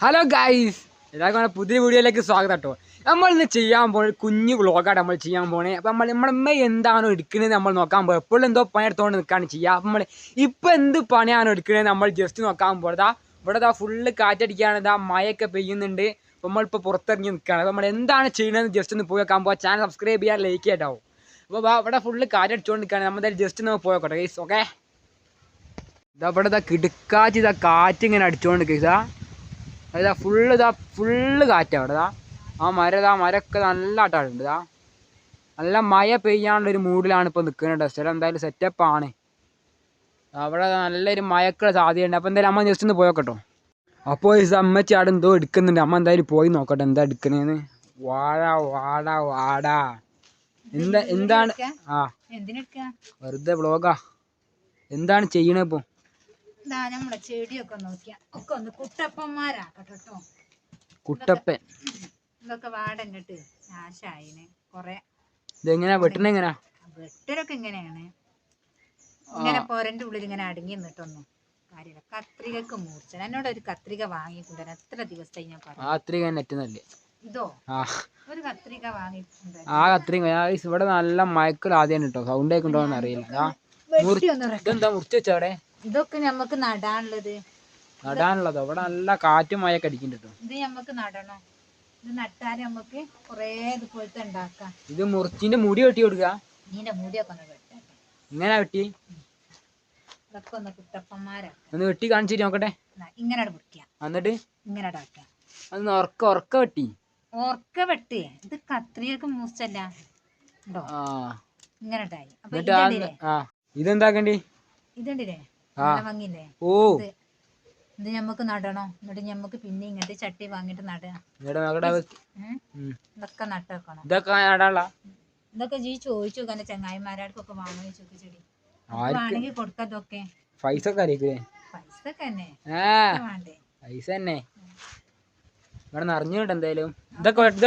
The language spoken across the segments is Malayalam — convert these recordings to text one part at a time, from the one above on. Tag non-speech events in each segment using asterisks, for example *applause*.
ഹലോ ഗൈസ് എല്ലാവർക്കും പുതിയ വീഡിയോയിലേക്ക് സ്വാഗതം കേട്ടോ. നമ്മൾ ഇന്ന് ചെയ്യാൻ പോണ കുഞ്ഞു വ്ളോഗാണ് നമ്മൾ ചെയ്യാൻ പോണേ. അപ്പം നമ്മൾ നമ്മളമ്മ എന്താണോ എടുക്കുന്നത് നമ്മൾ നോക്കാൻ പോകും എപ്പോഴും എന്തോ പണി എടുത്തുകൊണ്ട് നിൽക്കുകയാണ് ചെയ്യുക അപ്പം നമ്മൾ ഇപ്പം എന്ത് പണിയാണോ എടുക്കുന്നത് നമ്മൾ ജസ്റ്റ് നോക്കാൻ പോകുന്നതാ ഇവിടെ ഇതാ ഫുള്ള് കാറ്റടിക്കുകയാണ് ഇതാ മഴയൊക്കെ പെയ്യുന്നുണ്ട്. അപ്പം നമ്മളിപ്പോൾ പുറത്തിറങ്ങി നിൽക്കുകയാണ് അപ്പം നമ്മൾ എന്താണ് ചെയ്യുന്നത് ജസ്റ്റ് ഒന്ന് പോയി നോക്കാൻ പോകാം ചാനൽ സബ്സ്ക്രൈബ് ചെയ്യാൻ ലൈക്ക് ചെയ്യട്ടോ അപ്പോൾ ഇവിടെ ഫുള്ള് കാറ്റടിച്ചുകൊണ്ട് നിൽക്കുകയാണ് നമ്മൾ ജസ്റ്റ് ഒന്ന് പോയോട്ടെ ഗൈസ് ഓക്കെ ഇതാ ഇവിടെ ഇതാ കിടുക്കാച്ച് ഇതാ കാറ്റ് ഇങ്ങനെ അടിച്ചുകൊണ്ട് നിൽക്കുക ഇതാ ഫുള്ള് ഇതാ ഫുള്ള് കാറ്റാണ് അവിടെ ഇതാ ആ മര ഇതാ മരമൊക്കെ നല്ല ആട്ടാടുണ്ട് ഇതാ നല്ല മഴ പെയ്യാനുള്ള ഒരു മൂഡിലാണ് ഇപ്പോൾ നിൽക്കുന്നത് സ്ഥലം എന്തായാലും സെറ്റപ്പാണ് അവിടെ നല്ലൊരു മഴക്കുള്ള സാധ്യതയുണ്ട്. അപ്പോൾ എന്തായാലും അമ്മ ജസ്റ്റ് ഒന്ന് പോയോക്കട്ടോ. അപ്പോൾ ഈ അമ്മച്ചി അവിടെ എന്തോ എടുക്കുന്നുണ്ട്. അമ്മ എന്തായാലും പോയി നോക്കട്ടെ എന്താ എടുക്കണേന്ന്. വാഴ വാട വാട. എന്താ എന്താണ്? ആ. വെറുതെ വ്ളോഗാ എന്താണ് ചെയ്യണേ ഇപ്പോൾ ഇതാ നമ്മുടെ ചെടിയൊക്കെ നോക്കിയാ. ഒക്കെ ഒന്ന് കുട്ടപ്പന്മാരാക്കട്ടെ കേട്ടോ. കുട്ടപ്പൻ. ഇതൊക്കെ വാടന്നിട്ട് നാശായിന് കൊറേ. ഇതെങ്ങനെയാ വെട്ടണ എങ്ങനെയാ വെട്ടലൊക്കെ ഇങ്ങനെയാണ്. ഇങ്ങനെ പോരന്റെ ഉള്ളിൽ ഇങ്ങനെ അടങ്ങി നിന്നിട്ടൊന്നും കാര്യമില്ല. കത്രികക്ക് മൂർച്ച. എന്നോട് ഒരു കത്രിക വാങ്ങിക്കൊണ്ടുവരാൻ എത്ര ദിവസമായി ഞാൻ പറഞ്ഞു ഇതോ? ഒരു കത്രിക വാങ്ങിയിട്ടുണ്ട് ആ കത്രിക ഇവിടെ നല്ല മയക്കൽ ആദ്യം കേട്ടോ. സൗണ്ട് ഉണ്ടോന്ന് അറിയില്ല. ഇതെന്താ മുറിച്ച് വെച്ചവിടെ? ഇതൊക്കെ നമുക്ക് നടാനുള്ളത്. നടാനുള്ളതോ? ഇവിടെ നല്ല കാറ്റും മഴയൊക്കെ അടിക്കുന്നുണ്ട് ഇത് നമുക്ക് നടണം. ഇത് നട്ടാൽ നമുക്ക് കൊറേ ഇതുപോലത്തെ ഉണ്ടാക്കാം. ഇത് മുറിച്ചിന്റെ മുടി വെട്ടി കൊടുക്കുക നീന്റെ മുടിയൊക്കെ ഒന്ന് വെട്ടട്ടെ ഇങ്ങനെ വെട്ടി. ഇതൊക്കെ ഒന്ന് കുട്ടപ്പന്മാരാക്കാം ഒന്ന് വെട്ടി കാണിച്ചിട്ട് നോക്കട്ടെ? ഇങ്ങനെ പിടിക്കാം എന്നിട്ട്? ഇങ്ങനെ അതൊന്ന് ഉറക്ക ഉറക്ക വെട്ടി. ഉറക്ക വെട്ടി. ഇത് കത്രിയൊക്കെ മൂസല്ല ഇങ്ങനെ ഇതെന്താക്കണ്ടി? ഇതുണ്ടില്ലേ. നല്ല ഭംഗിയില്ലേ? ഓ. ഇത് ഞമ്മക്ക് നടണം? എന്നിട്ട് ഞമ്മക്ക് പിന്നെ ഇങ്ങനത്തെ ചട്ടി വാങ്ങിട്ട് നടാം. ഇതൊക്കെ നട്ടേക്കണം. ഇതൊക്കെ നടാനുള്ള ഇതൊക്കെ ജീ ചോദിച്ചു നോക്കാൻ ചങ്ങായിമാരാർക്കൊക്കെ വാങ്ങി ചോദിച്ചു ചെടി ആർക്ക്? വേണമെങ്കിൽ കൊടുക്കാതൊക്കെ പൈസ ഒക്കെ അറിയിക്കൂലേ പൈസ ഒക്കെ തന്നെ വേണ്ടേ? പൈസ തന്നെ. ഇവിടെ നിറഞ്ഞുണ്ട് എന്തായാലും. ഇതൊക്കെ ഇത്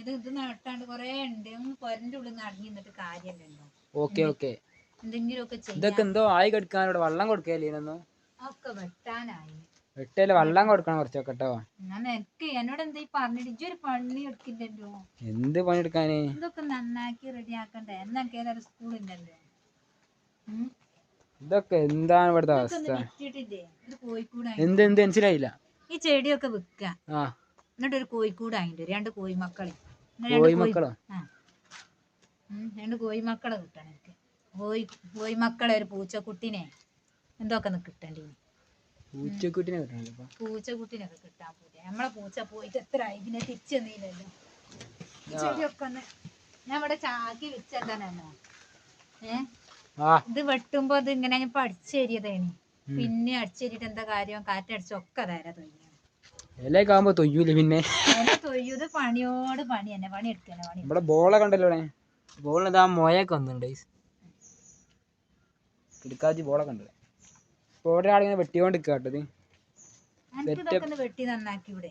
ഇത് ഇത് നട്ടാണ്ട് കൊറേ ഉണ്ട്. പൊരന്റെ ഉള്ളിൽ നിന്ന് അടങ്ങി നിന്നിട്ട് കാര്യമല്ലല്ലോ. Okay okay. എന്തെങ്കിലുമൊക്കെ ഇതൊക്കെ എന്തോ ആയി കെടുക്കാൻ ഇവിടെ വെള്ളം കൊടുക്കല്ലേ ഇതിനൊന്നും ഒക്കെ വെട്ടാനായി. വെട്ടൽ വെള്ളം കൊടുക്കണം കുറച്ചൊക്കെ കേട്ടോ ഞാൻ എനിക്ക് എന്നോട് എന്താ ഈ ഇജ്ജ് ഒരു പണി എടുക്കില്ലല്ലോ. എന്ത് പണി പണിയെടുക്കാന് ഇതൊക്കെ നന്നാക്കി റെഡി ആക്കണ്ടേ? എന്നൊക്കെ ഏതൊരു സ്കൂളില്ലല്ലോ. ഇതൊക്കെ എന്താണ് ഇവിടുത്തെ അവസ്ഥ? എന്ത് എന്ത് മനസ്സിലായില്ല. ഈ ചെടിയൊക്കെ വിൽക്കുക എന്നിട്ട് ഒരു കോഴിക്കൂട് ആയിട്ട് രണ്ട് കോഴിമക്കളെ. കോഴിമക്കളോ? രണ്ട് കോഴിമക്കളെ കിട്ടണം എനിക്ക്. കോഴി മക്കളെ ഒരു പൂച്ചക്കുട്ടിനെ. എന്തൊക്കെ കിട്ടണ്ടേ? പൂച്ചക്കുട്ടിനെ കിട്ടണല്ലോ പൂച്ചക്കുട്ടിനൊക്കെ കിട്ടാൻ പൂച്ച നമ്മളെ പൂച്ച പോയിട്ട് എത്ര ആയി? ഇതിനെ തിരിച്ചു തന്നില്ലല്ലോ ചെടിയൊക്കെ ഒന്ന് ഞാൻ ഇവിടെ ചാക്കി വെച്ചെന്താണെന്നോ ഏ? ഇത് വെട്ടുമ്പോ ഇത് ഇങ്ങനെ ഞാൻ അടിച്ചേരിയതേനി പിന്നെ അടിച്ചേരിട്ട് എന്താ കാര്യം? കാറ്റടിച്ചൊക്കെ തരാ തൊയ്യ. ഇലയൊക്കെ തൊയ്യൂല പിന്നെ? തൊയ്യൂത് പണിയോട് പണി തന്നെ. പണി എടുക്കന്നെ പണി? ഇവിടെ ബോളെ കണ്ടല്ലോ ബോളിന് ഇതാ മൊയൊക്കെ വന്നിട്ടുണ്ട്. കിടക്കാച്ചി ബോളെ കണ്ടത് ഇപ്പൊ ഇവിടെ ആളിങ്ങനെ വെട്ടിക്കൊണ്ട് കേട്ടത് എനിക്ക് ഇതൊക്കെ വെട്ടി നന്നാക്കി ഇവിടെ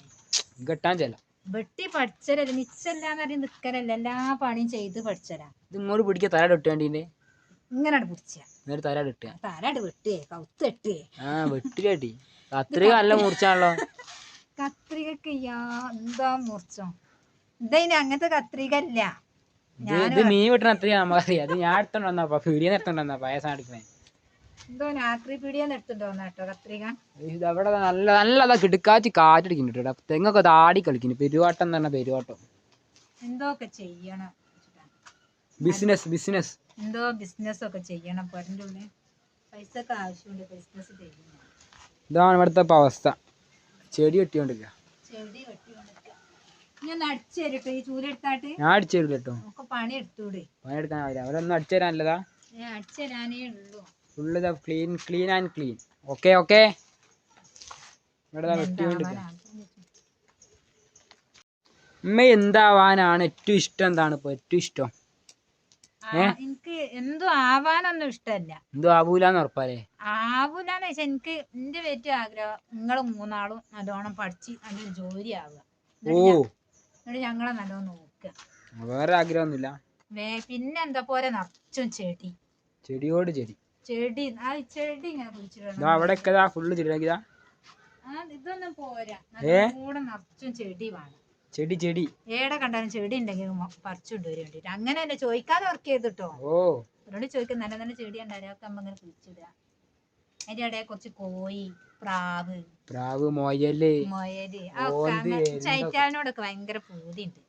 കെട്ടാൻ ചെല്ല. വെട്ടി പഠിച്ചരല്ല നിച്ചല്ലാന്ന് പറഞ്ഞ് നിക്കലല്ല എല്ലാ പണിയും ചെയ്ത് പഠിച്ചരാ ഇത് ഇങ്ങോട്ട് പിടിക്കുക തല ഇട്ടാണ്ടിന്റെ ഇങ്ങനെ പിടിച്ച. നേരെ വെട്ടേ കൗത്തെട്ടേ ആ വെട്ടിലാട്ടി അത്രയും നല്ല മുറിച്ചാണല്ലോ. കത്രികക്ക് എന്താ മുറിച്ചോ? ഇതതിന് അങ്ങനത്തെ കത്രിക അല്ല ഇത് മീൻ വെട്ടണ നമുക്കറിയാം അത് ഞാൻ എടുത്തോണ്ട് വന്നാ പീടിയ പായസം എടുക്കണേ. എന്തോ രാത്രി പീടിയെന്ന് എടുത്തിട്ട് വന്ന കേട്ടോ കത്രിക. ഇത് നല്ല നല്ലതാ കിടുക്കാച്ചി കാറ്റടിക്കുന്നുണ്ട് കേട്ടോ. തെങ്ങൊക്കെ താടി കളിക്കുന്നു. പെരുവാട്ടം തന്നെ പെരുവാട്ടം. എന്തോക്കെ ചെയ്യണം ബിസിനസ് ബിസിനസ് എന്തോ ബിസിനസ് ഒക്കെ ചെയ്യണം. പൊരന്റെ ഉള്ളിൽ പൈസ ഒക്കെ ആവശ്യമുണ്ട് ബിസിനസ് ചെയ്യണം ഇതാണ് ഇവിടുത്തെ ഇപ്പൊ അവസ്ഥ. ചെടി വെട്ടിക്കൊണ്ടിരിക്കുക ചെടി വെട്ടിക്കൊണ്ടിരിക്കുക ഞാൻ അടിച്ചു തരട്ടെ ഈ ചൂലെടുത്താട്ട് ഞാൻ അടിച്ചു തരില്ല കേട്ടോ. നമുക്ക് പണി എടുത്തൂടെ. പണിയെടുക്കാനാവില്ല അവരൊന്നും അടിച്ചു തരാനല്ലതാ. ഞാൻ അടിച്ചു തരാനേ ഉള്ളൂ. ഫുള്ള് ഇതാ clean clean and clean okay okay ഇവിടെ ദാ വെട്ടിക്കൊണ്ടിരിക്കുക ഉമ്മ എന്താവാനാണ് ഏറ്റവും ഇഷ്ടം? എന്താണ് ഇപ്പൊ ഏറ്റവും ഇഷ്ടം? എനിക്ക് എന്തോ ആവാനൊന്നും ഇഷ്ടല്ല എന്തോ ആവൂലെന്ന് ഉറപ്പാലേ? ആവൂലെന്ന് വെച്ചാൽ എനിക്ക് എന്റെ ഏറ്റവും ആഗ്രഹം നിങ്ങൾ മൂന്നാളും നല്ലോണം പഠിച്ച് നല്ലൊരു ജോലി ആവുക. ഓ. എന്നിട്ട് ഞങ്ങളെ നല്ലോണം നോക്കുക. വേറെ ആഗ്രഹമൊന്നുമില്ല. പിന്നെ എന്താ പോലെ നിറച്ചും ചെടി. ചെടിയോട് ചെടി. ചെടി ആ ചെടി ഇങ്ങനെ അവിടെ ഫുള്ള് ചെടി ഇതാ. ആ ഇതൊന്നും പോരാ. കൂടെ നിറച്ചും ചെടി വേണം. ചെടി ചെടി. ഏടെ കണ്ടാലും ചെടി ഉണ്ടെങ്കിൽ പറിച്ചുകൊണ്ട് വരും വേണ്ടിട്ട്. അങ്ങനെ തന്നെ ചോദിക്കാതെ വർക്ക് ചെയ്തിട്ടോ? ഓ. അവരോട് ചോദിക്കും നല്ല നല്ല ചെടി ഉണ്ടായിരുന്നു അമ്മ ഇങ്ങനെ കുഴിച്ചിടുക അതിന്റെ ഇടയിൽ കുറച്ച് കോഴി പ്രാവ് പ്രാവ് മൊയൽ മൊയൽ. ചൈറ്റാനോടൊക്കെ ഭയങ്കര പൂതിണ്ട്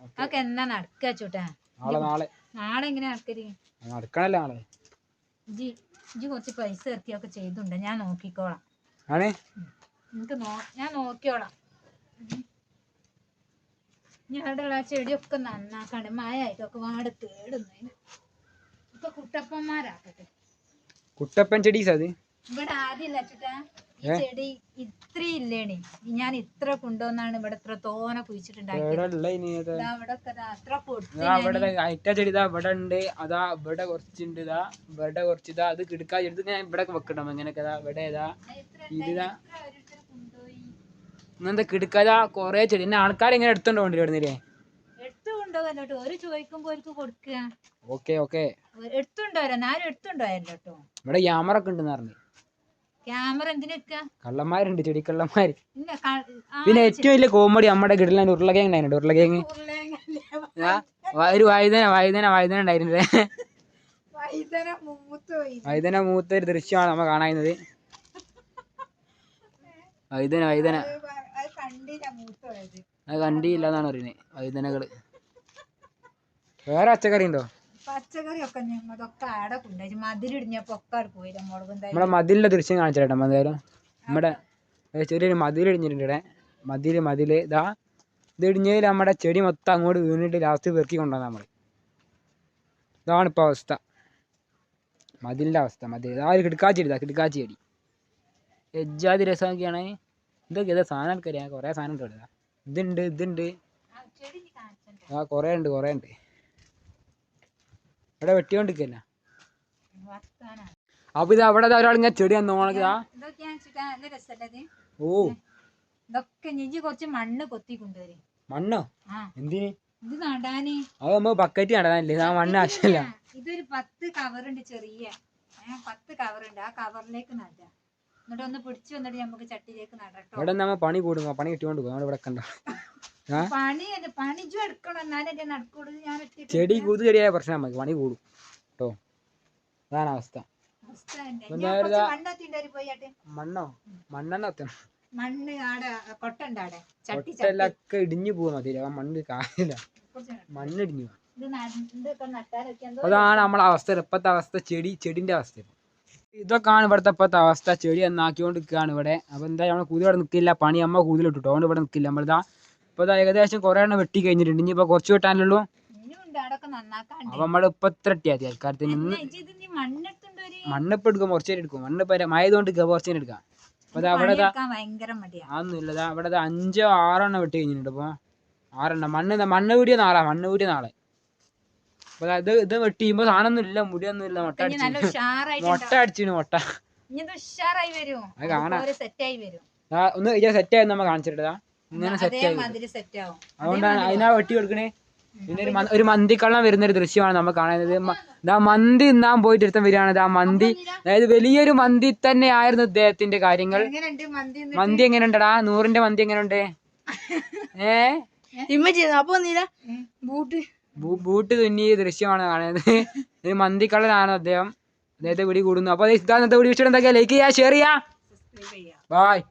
അതൊക്കെ എന്നാ നടക്കുക ചൂട്ടാ? നാളെ നാളെ. എങ്ങനെ നടക്കരുത് നടക്കണല്ലോ നാളെ? ഇജി കുറച്ച് പൈസ ഇറക്കിയൊക്കെ ചെയ്തുണ്ട്. ഞാൻ നോക്കിക്കോളാം. ആണ്? എനിക്ക് ഞാൻ നോക്കിയോളാം. ഞങ്ങളുടെ ചെടിയൊക്കെ നന്നാക്കാണ്ട് മഴയായിട്ടൊക്കെ വാട് തേടുന്നതിന് ഇപ്പൊ കുട്ടപ്പന്മാരാക്കട്ടെ. കുട്ടപ്പൻ ചെടീസ് അത്? ഇവിടെ ആദ്യമില്ല ചേട്ടാ? ചെടി ഇത്ര ഇല്ലേണി ഞാൻ ഇത്ര കൊണ്ടുവന്നാണ് ഇവിടെ ഇത്ര തോന കുഴിച്ചിട്ടുണ്ടാക്കിയത്. ഇത്? ഇവിടെ അയറ്റ ചെടി ഇതാ ഇവിടെ ഉണ്ട്. അതാ ഇവിടെ കുറച്ചുണ്ട് ഇതാ. ഇവിടെ കുറച്ച് ഇതാ. അത് കിടക്കാ. എടുത്ത് ഞാൻ ഇവിടെ വെക്കണം? ഇങ്ങനെയൊക്കെ ഇതാ. ഇവിടെ ഇതാ ഇതാ. ഇങ്ങനത്തെ കിടക്കാതാ കൊറേ ചെടി. എന്നെ ആൾക്കാർ ഇങ്ങനെ എടുത്തോണ്ട് കൊണ്ടു വരുന്നില്ലേ എടുത്തു കൊണ്ടുപോകല്ലോ ഒരു ചോദിക്കുമ്പോ അവർക്ക് കൊടുക്കുക ഓക്കെ ഓക്കെ. എടുത്തുണ്ടോ ആരും എടുത്തുണ്ടോ ഇവിടെ ക്യാമറ ഒക്കെ ഉണ്ടെന്ന് പറഞ്ഞു. ക്യാമറ എന്തിനാ കള്ളന്മാരുണ്ട് ചെടി കള്ളന്മാര്. പിന്നെ ഏറ്റവും വലിയ കോമഡി നമ്മുടെ ഗിഡിലാണ് ഉരുളകേങ്ങ ഉണ്ടായിരുന്നു വ- ഒരു വൈദ്യന വൈദ്യന വൈദ്യന ഉണ്ടായിരുന്നത്. വൈദന മൂത്ത് ഒരു ദൃശ്യമാണ് നമ്മ കാണുന്നത് വൈദന വൈദന അത് കണ്ടില്ല അത് കണ്ടിയില്ല എന്നാണ് പറയുന്നത് വൈദനകൾ വേറെ പച്ചക്കറി ഉണ്ടോ? പച്ചക്കറി ഒക്കെ ഞങ്ങളൊക്കെ ആടെ കൊണ്ടുപോയി. മതിലിടിഞ്ഞപ്പോ ഒക്കെ അവിടെ പോയില്ല മുളകും തൈ നമ്മുടെ മതിലിന്റെ ദൃശ്യം കാണിച്ചു തരാം എന്തായാലും നമ്മുടെ ചെറിയൊരു മതിൽ ഇടിഞ്ഞിട്ടുണ്ട്. ഇവിടെ മതിൽ മതിൽ ഇതാ. ഇത് ഇടിഞ്ഞതിൽ നമ്മുടെ ചെടി മൊത്തം അങ്ങോട്ട് വീണിട്ട് ലാസ്റ്റ് പെറുക്കി കൊണ്ടുവന്ന നമ്മൾ ഇതാണ് ഇപ്പോൾ അവസ്ഥ. മതിലിന്റെ അവസ്ഥ മതിൽ ഇതാ ഒരു കിടക്കാച്ചി ഇതാ കിടക്കാച്ചി ചെടി. എജ്ജാതി രസമൊക്കെയാണ്. ഇതൊക്കെ ഇതാ സാധനം ആൾക്കറിയാം കുറേ സാധനം ഉണ്ട്. ഇതുണ്ട് ഇതുണ്ട്. ആ കുറേ ഉണ്ട് കുറേ ഉണ്ട്. ഇവിടെ വെട്ടിക്കൊണ്ടിരിക്കല്ല അപ്പൊ ഇത് അവിടെ ഇങ്ങനെ ചെടി ഇത്? ഓ. ഇതൊക്കെ ഞെഞ്ചി കുറച്ച് മണ്ണ് കൊത്തി കൊണ്ടുവരും. മണ്ണോ? എന്തിന്? ഇത് നടാന്. അത് നമ്മ ബക്കറ്റ് നടാനല്ലേ ആ മണ്ണ് ആവശ്യമില്ല ഇതൊരു പത്ത് കവറുണ്ട് ചെറിയ. പത്ത് കവറുണ്ട് ആ കവറിലേക്ക് നടാം. എന്നിട്ട് ഒന്ന് പിടിച്ചു വന്നിട്ട് നമുക്ക് ചട്ടിയിലേക്ക് നടട്ടോ. ഇവിടെ നമ്മ പണി കൂടും. പണി കിട്ടിക്കൊണ്ട് പോകും നമ്മുടെ ഇവിടെ കണ്ട ആ? പണി എടുക്കണം. ഞാൻ ചെടി കൂതു ചെടിയായ പ്രശ്നം നമുക്ക് പണി കൂടും. കേട്ടോ? അതാണ് അവസ്ഥ. മണ്ണോ മണ്ണെണ്ണ ഒത്തണം മണ്ണ് ആടെ ഇടിഞ്ഞു പോകാൻ മതി മണ്ണ് കാണില്ല കുറച്ച് നട്. മണ്ണ് ഇടിഞ്ഞു പോവാ. ഇത് നട്- ഇതൊക്കെ അതാണ് നമ്മളെ അവസ്ഥ. ഇപ്പത്തെ അവസ്ഥ. ചെടി ചെടിന്റെ അവസ്ഥ. ഇതൊക്കെയാണ് ഇവിടുത്തെ ഇപ്പോഴത്തെ അവസ്ഥ. ചെടി നന്നാക്കിക്കൊണ്ട് നിൽക്കുകയാണ് ഇവിടെ. അപ്പോൾ എന്താ നമ്മൾ കൂതി ഇവിടെ നിൽക്കില്ല. പണി അമ്മ കൂതിലിട്ടു അതുകൊണ്ട് ഇവിടെ നിൽക്കില്ല. നമ്മളിതാ ഇപ്പോൾ ഏകദേശം കുറേ എണ്ണം വെട്ടി കഴിഞ്ഞിട്ടുണ്ട്. ഇനിയിപ്പോ കുറച്ച് വെട്ടാനുള്ളൂ അപ്പൊ നമ്മൾ ഇപ്പൊ ഇത്ര ഇട്ടിയാൽ മതി. ആൾക്കാരത്തിന് ഇന്ന് എന്നാ ഇജ്ജ് ഇത് നീ മണ്ണെടുത്തുണ്ടോ ഒരു മണ്ണിപ്പ് എടുക്കും. കുറച്ച് നേരം എടുക്കും. മണ്ണ് മയതുകൊണ്ട് കുറച്ച് നേരം എടുക്കാം. അപ്പൊ ദാ അവിടെ അതൊന്നുമില്ല അവിടെ അഞ്ചോ ആറെണ്ണം വെട്ടി കഴിഞ്ഞിട്ടുണ്ട് ഇപ്പോൾ ആറെണ്ണം. മണ്ണ് മണ്ണ് വീടിയ നാളെ. മണ്ണ് വീടിയ നാളെ. ഇത് ഇത് വെട്ടിയുമ്പോ സാധനമൊന്നും ഇല്ല മുടിയൊന്നും ഇല്ല മുട്ട മൊട്ട അടിച്ചിന് മൊട്ട. ഇത് ഒന്ന് ഇജ്ജ് സെറ്റ് ആയി നമ്മ കാണിച്ചിട്ടാ ഇങ്ങനെ സെറ്റ് ആയി വരും. സെറ്റ് ആവും. അതുകൊണ്ടാണ് അതിനാ വെട്ടി കൊടുക്കണേ. പിന്നെ ഒരു മന്തിക്കള്ളം വരുന്ന ഒരു ദൃശ്യമാണ് നമ്മൾ കാണുന്നത്. ഇതാ ദാ മന്തി തിന്നാൻ പോയിട്ട് എടുത്ത വരികയാണ്. ദാ മന്തി. അതായത് വലിയൊരു മന്തി തന്നെ ആയിരുന്നു ഇദ്ദേഹത്തിന്റെ കാര്യങ്ങൾ. മന്തി എങ്ങനെ മന്തി എങ്ങനെയുണ്ടടാ? നൂറിന്റെ മന്തി എങ്ങനെ എങ്ങനെയുണ്ട്? *laughs* ഏ? അപ്പൊ നീ ബൂട്ട് ബൂട്ട് തുന്നിയ ദൃശ്യമാണ് കാണുന്നത്. ഒരു മന്തിക്കള്ളനാണ് അദ്ദേഹം. അദ്ദേഹത്തെ പിടി കൂടുന്നു. അപ്പൊ ഇതാ ഇന്നത്തെ വീഡിയോ ഇഷ്ടം ലൈക്ക് ചെയ്യാ ഷെയർ ചെയ്യാ സബ്സ്ക്രൈബ് ചെയ്യാം ബായ്